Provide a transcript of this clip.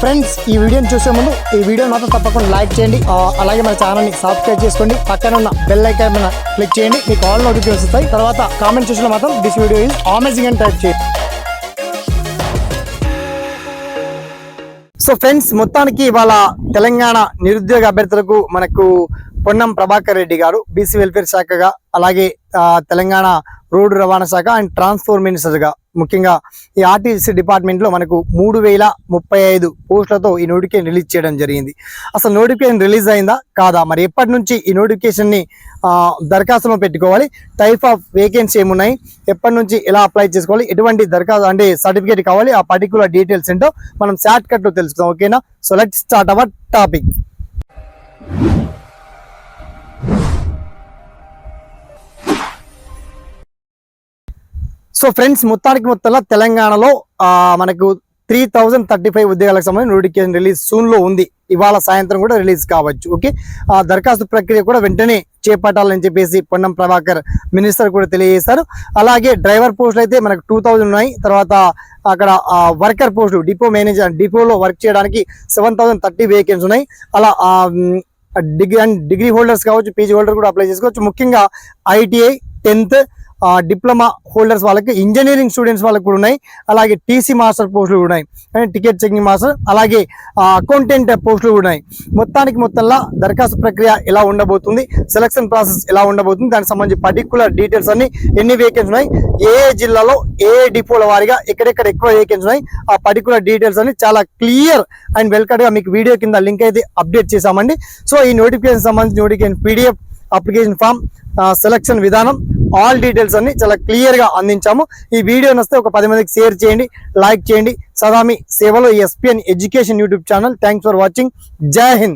Friends ఈ వీడియోని చూసే ముందు ఈ వీడియో మాత్రం తప్పకుండా లైక్ చేయండి. అలాగే మన ఛానల్ని సబ్స్క్రైబ్ చేసుకోండి. పక్కన ఉన్న బెల్ ఐకాన్ మీద క్లిక్ చేయండి. మీకు ఆల్ నోటిఫికేషన్ వస్తాయి. తర్వాత కామెంట్ చూసిన మాత్రం దిస్ వీడియో ఇస్ అమేజింగ్ అని టైప్ చేయండి. సో ఫ్రెండ్స్ మొత్తానికి ఇవాళ తెలంగాణ నిరుద్యోగ అభ్యర్థులకు మనకు పొన్నం ప్రభాకర్ రెడ్డి గారు బీసీ వెల్ఫేర్ శాఖగా అలాగే తెలంగాణ రోడ్డు రవాణా శాఖ అండ్ ట్రాన్స్పోర్ట్ మినిస్టర్గా ముఖ్యంగా ఈ ఆర్టీసీ డిపార్ట్మెంట్లో మనకు మూడు వేల ముప్పై ఐదు పోస్టులతో ఈ నోటిఫికేషన్ రిలీజ్ చేయడం జరిగింది. అసలు నోటిఫికేషన్ రిలీజ్ అయిందా? కాదా? మరి ఎప్పటి నుంచి ఈ నోటిఫికేషన్ని దరఖాస్తులో పెట్టుకోవాలి? టైప్ ఆఫ్ వేకెన్సీ ఏమున్నాయి? ఎప్పటి నుంచి ఎలా అప్లై చేసుకోవాలి? ఎటువంటి దరఖాస్తు అంటే సర్టిఫికేట్ కావాలి? ఆ పర్టికులర్ డీటెయిల్స్ ఏంటో మనం షార్ట్ కట్లో తెలుసుకుందాం ఓకేనా? So let start our topic so friends మొత్తానికి మొత్తంలో తెలంగాణలో మనకు త్రీ థౌజండ్ థర్టీ ఫైవ్ ఉద్యోగాలకు సంబంధించిన నోటిఫికేషన్ రిలీజ్ సూన్లో ఉంది. ఇవాళ సాయంత్రం కూడా రిలీజ్ కావచ్చు ఓకే? ఆ దరఖాస్తు ప్రక్రియ కూడా వెంటనే చేపట్టాలని చెప్పేసి పొన్నం ప్రభాకర్ మినిస్టర్ కూడా తెలియజేశారు. అలాగే డ్రైవర్ పోస్టులు అయితే మనకు టూ థౌజండ్ ఉన్నాయి. తర్వాత అక్కడ వర్కర్ పోస్టులు డిపో మేనేజర్ డిపోలో వర్క్ చేయడానికి సెవెన్ థౌసండ్ థర్టీ వేకెన్సీ ఉన్నాయి. అలా డిగ్రీ అండ్ డిగ్రీ హోల్డర్స్ కావచ్చు పీజీ హోల్డర్ కూడా అప్లై చేసుకోవచ్చు. ముఖ్యంగా ఐటీఐ టెన్త్ డిప్లొమా హోల్డర్స్ వాళ్ళకి ఇంజనీరింగ్ స్టూడెంట్స్ వాళ్ళకి కూడా ఉన్నాయి. అలాగే టీసీ మాస్టర్ పోస్టులు కూడా ఉన్నాయి. అంటే టికెట్ చెకింగ్ మాస్టర్ అలాగే అకౌంటెంట్ పోస్టులు కూడా ఉన్నాయి. మొత్తానికి మొత్తంలో దరఖాస్తు ప్రక్రియ ఎలా ఉండబోతుంది సెలక్షన్ ప్రాసెస్ ఎలా ఉండబోతుంది దానికి సంబంధించి పర్టికులర్ డీటెయిల్స్ అన్ని ఎన్ని వేకెన్సీ ఉన్నాయి ఏ జిల్లాలో ఏ డిపోల వారిగా ఎక్కడెక్కడ ఎక్కువ వేకెన్సీ ఉన్నాయి ఆ పర్టికులర్ డీటెయిల్స్ అన్ని చాలా క్లియర్ అండ్ వెల్కట్గా మీకు వీడియో కింద లింక్ అయితే అప్డేట్ చేశామండి. సో ఈ నోటిఫికేషన్ సంబంధించి notification PDF application form selection విధానం ఆల్ డీటెయిల్స్ అన్ని చాలా క్లియర్గా అందించాము. ఈ వీడియో నస్తే ఒక పది మందికి షేర్ చేయండి లైక్ చేయండి. సదామి సేవలో SPN education YouTube channel thanks for watching జై హింద్